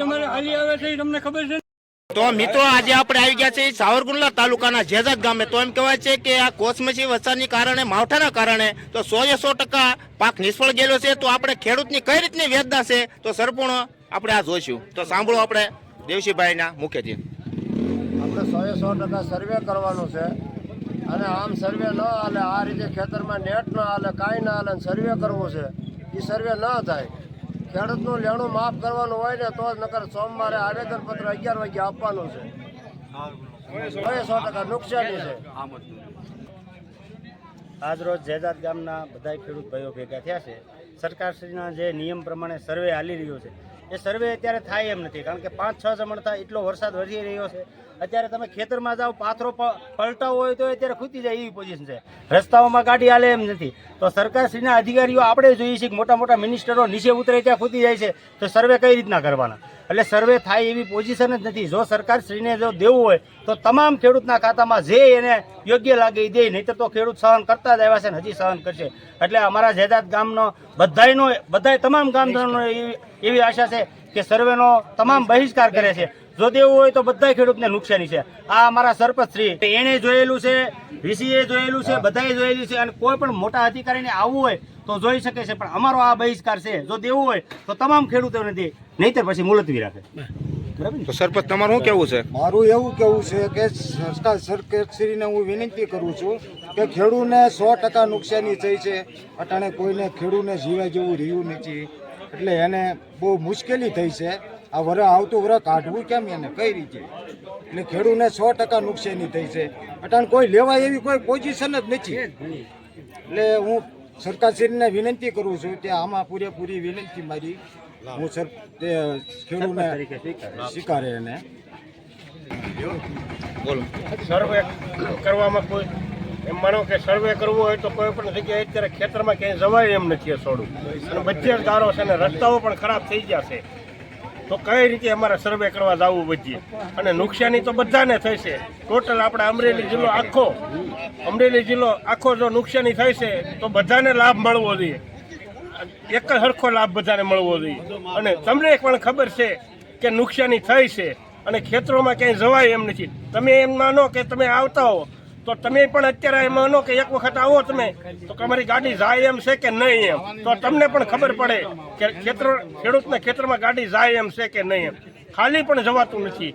તમારે હાલી આવે છે તમને ખબર છે તો મિત્રો આજે આપણે આવી ગયા છે સાવરકુંડલા તાલુકાના જેજાત ગામે. તો એમ કહેવાય છે કે આ કોસમસી વરસાદની કારણે માવઠાના કારણે તો સો એ સો ટકા પાક નિષ્ફળ ગયેલો છે. તો આપણે ખેડૂતની કઈ રીતની વેદના છે? તો સરપૂર્ણ આપણે આ જોઈશું. તો સાંભળો આપણે દેવશીભાઈના મુખ્યથી આપણે સો એ સો ટકા સર્વે કરવાનો છે. અને આમ સર્વે ન હાલે આ રીતે ખેતરમાં નેટ ન હાલે કાંઈ ન હાલે સર્વે કરવો છે. એ સર્વે ન થાય. ખેડૂતનું લેણું માફ કરવાનું હોય ને તો જ નકર સોમવારે આવેદનપત્ર અગિયાર વાગે આપવાનું છે. સો ટકા નુકસાની છે. આજરોજ જેજાદ ગામના બધા ખેડૂત ભાઈઓ ભેગા થયા છે. સરકારશ્રીના જે નિયમ પ્રમાણે સર્વે હાલી રહ્યો છે. એ સર્વે અત્યારે થાય એમ નથી. કારણ કે પાંચ, છ જમણ થાય એટલો વરસાદ વધી રહ્યો છે. અત્યારે તમે ખેતરમાં જાઓ, પાથરો પલટાવો હોય તો અત્યારે ખૂતી જાય એવી પોઝિશન છે. રસ્તાઓમાં ગાડી હાલે એમ નથી. તો સરકારશ્રીના અધિકારીઓ આપણે જોઈએ છીએ કે મોટા મોટા મિનિસ્ટરો નીચે ઉતરે ત્યાં ખૂતી જાય છે. તો સર્વે કઈ રીતના કરવાના? એટલે સર્વે થાય એવી પોઝિશન જ નથી. જો સરકારશ્રીને જો દેવું હોય, તો તમામ ખેડૂતના ખાતામાં જે એને યોગ્ય લાગે એ દે નહીં તો ખેડૂત સહન કરતા જ આવ્યા છે ને હજી સહન કરશે. એટલે અમારા જેદાત ગામનો બધાયનો, બધાય તમામ ગામજનોનો એવી એવી આશા છે કે સર્વેનો તમામ બહિષ્કાર કરે છે. જો દેવું હોય તો બધા ખેડૂતને નુકસાની છે. આ અમારા સરપંચ શ્રી એણે જોયેલું છે વીસીએ જોયેલું છે બધાએ જોયેલું છે અને કોઈ પણ મોટા અધિકારીને આવવું હોય તો જોઈ શકે છે પણ અમારો આ બહિષ્કાર છે. જો દેવું હોય તો તમામ ખેડૂતોને દે નહીતર પછી મુલતવી રાખે. બરાબર તો સરપંચ તમારું શું કેવું છે? મારું એવું કેવું છે કે સરકાર સરકારશ્રીને હું વિનંતી કરું છું કે ખેડૂને સો ટકા નુકસાની થઈ છે. અટાણે કોઈને ખેડૂને જીવા જેવું રહ્યું નથી. એટલે એને બહુ મુશ્કેલી થઈ છે. આ વર આવતું વર કાઢવું કેમ એને? કઈ રીતે? એટલે ખેડૂતને સો ટકા નુકસાની થઈ છે. અટાણ કોઈ લેવાય એવી કોઈ પોઝિશન જ નથી. એટલે હું સરકારશ્રીને વિનંતી કરું છું કે આમાં પૂરેપૂરી વિનંતી મારી. હું સર તે ખેડૂને સ્વીકારે. એને. બોલો. સર્વે કરવામાં કોઈ એમ માનો કે સર્વે કરવો હોય તો કોઈ પણ જગ્યાએ અત્યારે ખેતરમાં ક્યાંય જવાય એમ નથી થોડું અને બધે ગારો છે અને રસ્તાઓ પણ ખરાબ થઈ ગયા છે. તો કઈ રીતે અમારે સર્વે કરવા જવું વચ્ચે અને નુકસાની તો બધાને થશે. ટોટલ આપણે અમરેલી જિલ્લો આખો, અમરેલી જિલ્લો આખો જો નુકસાની થશે, તો બધાને લાભ મળવો જોઈએ. એક જ સરખો લાભ બધાને મળવો જોઈએ. અને તમને પણ ખબર છે કે નુકસાની થઈ છે. અને ખેતરોમાં ક્યાંય જવાય એમ નથી. તમે એમ માનો કે તમે આવતા હો તો તમે પણ અત્યારે એમ માનો કે એક વખત આવો તમે, તો તમારી ગાડી જાય એમ છે કે નહીં એમ? તો તમને પણ ખબર પડે કે ખેતર, ખેડૂતના ખેતરમાં ગાડી જાય એમ છે કે નહીં એમ? ખાલી પણ જવાતું નથી.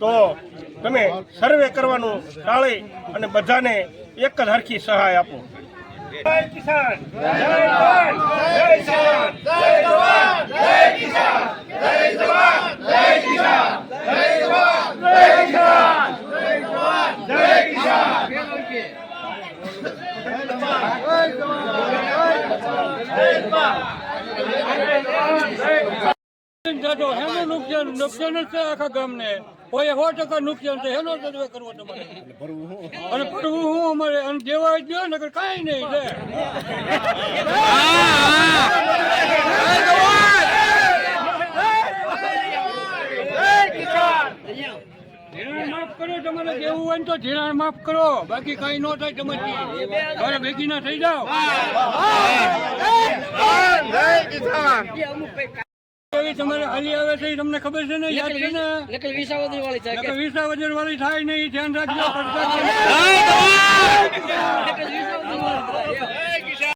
તો તમે સર્વે કરવાનું ટાળી અને બધાને એક જ હરખી સહાય આપો. જય કિસાન જવાન જય કિસાન જય જવાન જય કિસાન જય જવાન જય કિસાન જય જવાન જય કિસાન જાજો હેનું નુકસાન નુકસાન જ છે આખા ગામને કોઈ સો ટકા નુકસાન છે સર્વે કરવો તમારે અને ભરવું હું અમારે અને દેવા જ નકર કાંઈ નહીં છે માફ કરો તમારે ને તો ધિરાણ માફ કરો. બાકી કઈ ન થાય તમે ઘરે ભેગી ના થઈ જાઓ. કેવી તમારે હાલી આવે છે તમને ખબર છે ને? યાદ છે ને? વિસાવદર વાળી થાય નહીં ધ્યાન રાખજો.